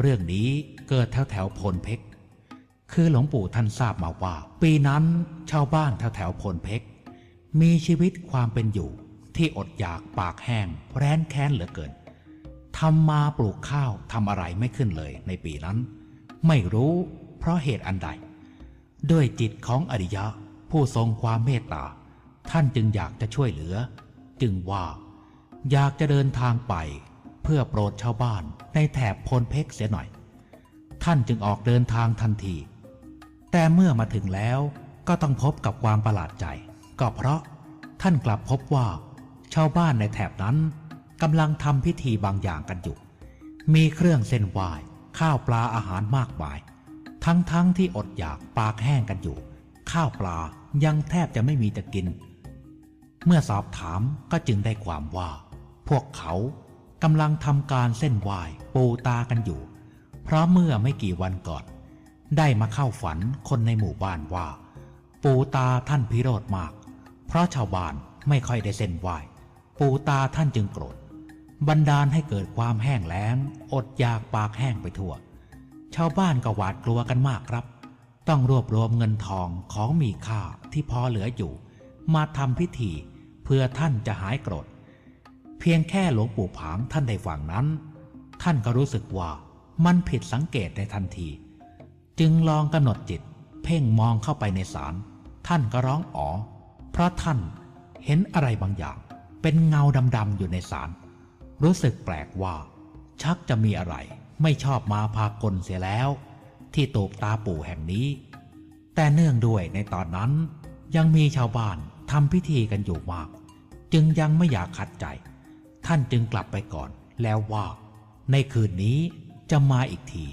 เรื่องนี้เกิดแถวแถวพลเพชรคือหลวงปู่ท่านทราบมาว่า ปีนั้นชาวบ้านแถวแถวพลเพชรมีชีวิตความเป็นอยู่ที่อดอยากปากแห้งแร้นแค้นเหลือเกินทำมาปลูกข้าวทำอะไรไม่ขึ้นเลยในปีนั้น ไม่รู้เพราะเหตุอันใด ด้วยจิตของอริยะผู้ทรงความเมตตา ท่านจึงอยากจะช่วยเหลือ จึงว่า อยากจะเดินทางไป เพื่อโปรดชาวบ้านในแถบพลเพกเสียหน่อย ท่านจึงออกเดินทางทันที แต่เมื่อมาถึงแล้วก็ต้องพบกับความประหลาดใจ ก็เพราะท่านกลับพบว่า ชาวบ้านในแถบนั้นกำลังทำพิธีบางอย่างกันอยู่ มีเครื่องเส้นไหว้ข้าวปลาอาหารมากมาย ทั้งๆทที่อดอยากปากแห้งกันอยู่ ข้าวปลายังแทบจะไม่มีจะกิน เมื่อสอบถามก็จึงได้ความว่า พวกเขา กำลังทำการเส้นไหว้ปูตากันอยู่ เพราะเมื่อไม่กี่วันก่อน ได้มาเข้าฝันคนในหมู่บ้านว่า ปูตาท่านพิโรธมาก เพราะชาวบ้านไม่ค่อยได้เส้นไหว้ปูตาท่านจึงโกรธบันดาลให้เกิดความแห้งแล้ง อดอยากปากแห้งไปทั่ว ชาวบ้านก็หวาดกลัวกันมากครับ ต้องรวบรวมเงินทองของมีค่าที่พอเหลืออยู่ มาทำพิธีเพื่อท่านจะหายโกรธ พียงแค่หลวงปู่ผางท่านได้ฟังนั้น ท่านก็รู้สึกว่ามันผิดสังเกตในทันที จึงลองกำหนดจิต เพ่งมองเข้าไปในศาลท่านก็ร้องอ๋อ เพราะท่านเห็นอะไรบางอย่าง เป็นเงาดำๆอยู่ในศาลรู้สึกแปลกว่า ชักจะมีอะไรไม่ชอบมาพากลเสียแล้ว ที่ตูบตาปู่แห่งนี้ แต่เนื่องด้วยในตอนนั้น ยังมีชาวบ้านทำพิธีกันอยู่มาก จึงยังไม่อยากขัดใจ ท่านจึงกลับไปก่อน แล้วว่า ในคืนนี้จะมาอีกที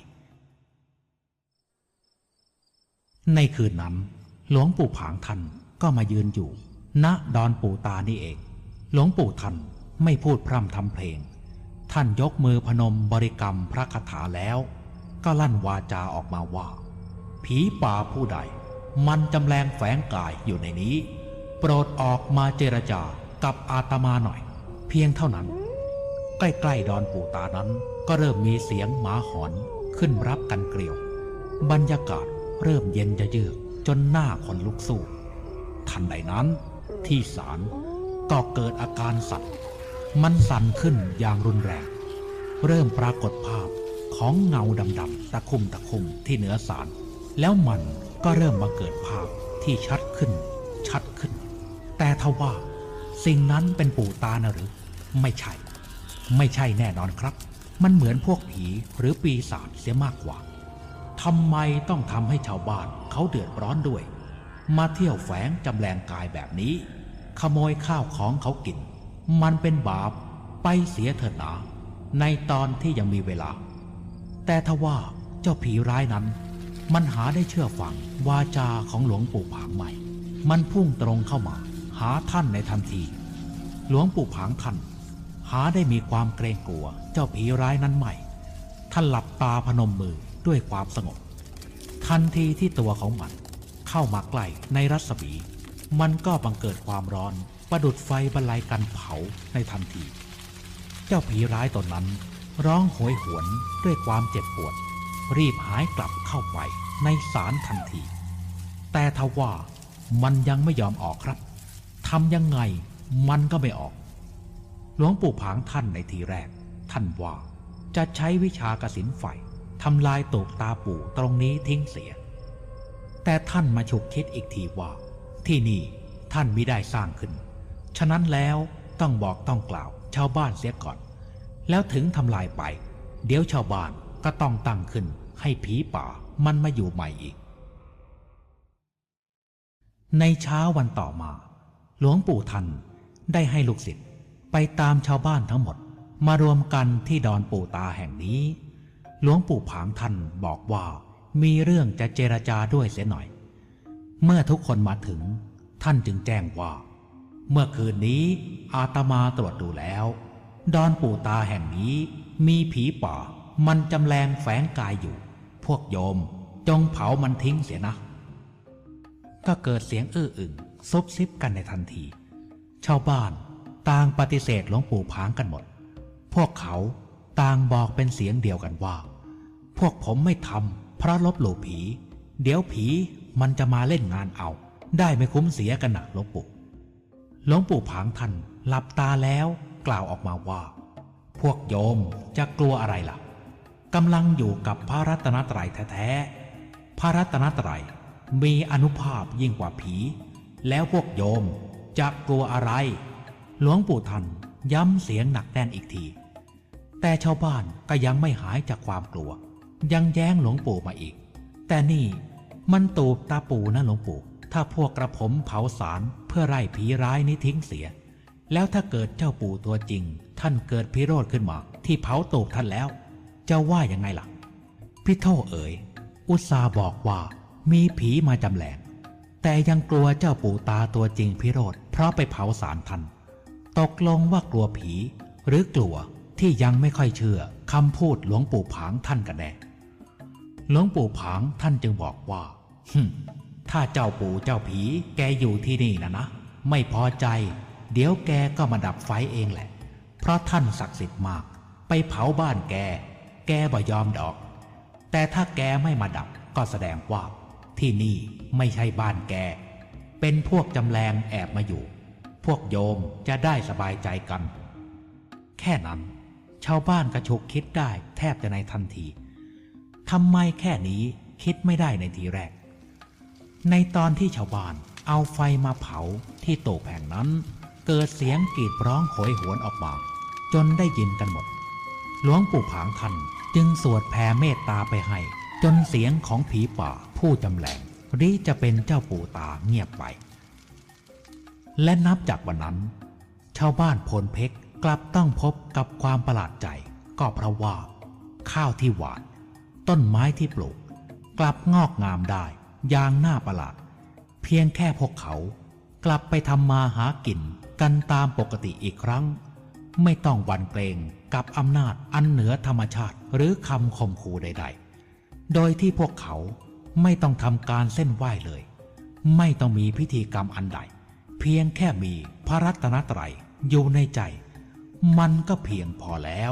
ในคืนนั้น หลวงปู่ผางท่านก็มายืนอยู่ ณดอนปู่ตานี่เอง หลวงปู่ท่านไม่พูดพร่ำทำเพลง ท่านยกมือพนมบริกรรมพระคาถาแล้ว ก็ลั่นวาจาออกมาว่า ผีป่าผู้ใด มันจำแรงแฝงกายอยู่ในนี้ โปรดออกมาเจรจากับอาตมาหน่อย เพียงเท่านั้น ใกล้ๆดอนปู่ตานั้นก็เริ่มมีเสียงหมาหอนขึ้นรับกันเกลียว บรรยากาศเริ่มเย็นจะเยือกจนหน้าคนลุกสู้ ทันใดนั้น ที่ศาลก็เกิดอาการสั่นมันสั่นขึ้นอย่างรุนแรง เริ่มปรากฏภาพของเงาดำๆตะคุ่มตะคุ่มที่เหนือศาลแล้วมันก็เริ่มมาเกิดภาพที่ชัดขึ้น ชัดขึ้น แต่ทว่า สิ่งนั้นเป็นปู่ตานะหรือ ไม่ใช่ ไม่ใช่แน่นอนครับ มันเหมือนพวกผีหรือปีศาจเสียมากกว่าทำไมต้องทำให้ชาวบ้านเขาเดือดร้อนด้วย มาเที่ยวแฝงจำแรงกายแบบนี้ ขโมยข้าวของเขากิน มันเป็นบาปไปเสียเถิดหนาในตอนที่ยังมีเวลา แต่ทว่าเจ้าผีร้ายนั้น มันหาได้เชื่อฟังวาจาของหลวงปู่ผางใหม่ มันพุ่งตรงเข้ามา หาท่านในทันที หลวงปู่ผางท่าน หาได้มีความเกรงกลัว เจ้าผีร้ายนั้นใหม่ ท่านหลับตาพนมมือด้วยความสงบ ทันทีที่ตัวของมัน เข้ามาใกล้ในรัศมี มันก็บังเกิดความร้อนประดุดไฟบรรลัยกันเผาในทันที เจ้าผีร้ายตนนั้น ร้องโหยหวนด้วยความเจ็บปวด รีบหายกลับเข้าไปในศาลทันที แต่ทว่ามันยังไม่ยอมออกครับำยังไงมันก็ไม่ออก หลวงปู่ผางท่านในทีแรก ท่านว่าจะใช้วิชากสินไฟทำลายตกตาปู่ตรงนี้ทิ้งเสีย แต่ท่านมาฉุกคิดอีกทีว่า ที่นี่ท่านมิได้สร้างขึ้น ฉะนั้นแล้วต้องบอกต้องกล่าวชาวบ้านเสียก่อน แล้วถึงทำลายไป เดี๋ยวชาวบ้านก็ต้องตั้งขึ้น ให้ผีป่ามันมาอยู่ใหม่อีก ในเช้าวันต่อมา หลวงปู่ทันได้ให้ลูกศิษย์ไปตามชาวบ้านทั้งหมดมารวมกันที่ดอนปู่ตาแห่งนี้ หลวงปู่ผางท่านบอกว่ามีเรื่องจะเจรจาด้วยเสียหน่อย เมื่อทุกคนมาถึง ท่านจึงแจ้งว่า เมื่อคืนนี้อาตมาตรวจดูแล้ว ดอนปู่ตาแห่งนี้มีผีป่ามันจำแรงแฝงกายอยู่ พวกโยมจงเผามันทิ้งเสียนะ ก็เกิดเสียงอื้ออึง ซบซิบกันในทันที ชาวบ้านต่างปฏิเสธหลวงปู่ผางกันหมด พวกเขาต่างบอกเป็นเสียงเดียวกันว่า พวกผมไม่ทำเพราะลบหลู่ผี เดี๋ยวผีมันจะมาเล่นงานเอา ได้ไม่คุ้มเสียกันหนักหลวงปู่หลวงปู่ผางท่านหลับตาแล้วกล่าวออกมาว่า พวกโยมจะกลัวอะไรล่ะกำลังอยู่กับพระรัตนตรัยแท้ๆพระรัตนตรัยมีอนุภาพยิ่งกว่าผี แล้วพวกโยมจะกลัวอะไร หลวงปู่ท่านย้ำเสียงหนักแน่นอีกที แต่ชาวบ้านก็ยังไม่หายจากความกลัว ยังแย้งหลวงปู่มาอีก แต่นี่มันตูบตาปู่นะหลวงปู่ ถ้าพวกกระผมเผาสารเพื่อไล่ผีร้ายนี้ทิ้งเสีย แล้วถ้าเกิดเจ้าปู่ตัวจริง ท่านเกิดพิโรธขึ้นมาที่เผาตูบท่านแล้วจะว่ายังไงล่ะ พี่โทเอ๋ยอุตสาบอกว่ามีผีมาจำแหลง แต่ยังกลัวเจ้าปู่ตาตัวจริงพิโรธเพราะไปเผาสารท่านตกลงว่ากลัวผี หรือกลัวที่ยังไม่ค่อยเชื่อคำพูดหลวงปู่ผางท่านกันแน่หลวงปู่ผางท่านจึงบอกว่าฮึถ้าเจ้าปู่เจ้าผีแกอยู่ที่นี่นะนะไม่พอใจ เดี๋ยวแกก็มาดับไฟเองแหละ เพราะท่านศักดิ์สิทธิ์มาก ไปเผาบ้านแก แกบ่ยอมดอก แต่ถ้าแกไม่มาดับก็แสดงว่า ที่นี่ไม่ใช่บ้านแก เป็นพวกจำแรงแอบมาอยู่ พวกโยมจะได้สบายใจกัน แค่นั้น ชาวบ้านกระฉุกคิดได้แทบจะในทันทีทำไมแค่นี้คิดไม่ได้ในทีแรก ในตอนที่ชาวบ้านเอาไฟมาเผาที่โตกแห่งนั้น เกิดเสียงกรีดร้องโหยหวนออกมา จนได้ยินกันหมด หลวงปู่ผางท่านจึงสวดแผ่เมตตาไปให้ จนเสียงของผีป่า ผู้จำแหลงหรือจะเป็นเจ้าปู่ตาเงียบไป และนับจากวันนั้น ชาวบ้านโพนเพกกลับต้องพบกับความประหลาดใจ ก็เพราะว่า ข้าวที่หวาน ต้นไม้ที่ปลูก กลับงอกงามได้อย่างน่าประหลาด เพียงแค่พวกเขากลับไปทำมาหากินกันตามปกติอีกครั้ง ไม่ต้องหวันเกรงกับอำนาจอันเหนือธรรมชาติหรือคำข่มขู่ใด ๆ โดยที่พวกเขา ไม่ต้องทำการเส้นไหว้เลย ไม่ต้องมีพิธีกรรมอันใด เพียงแค่มีพระรัตนตรัยอยู่ในใจ มันก็เพียงพอแล้ว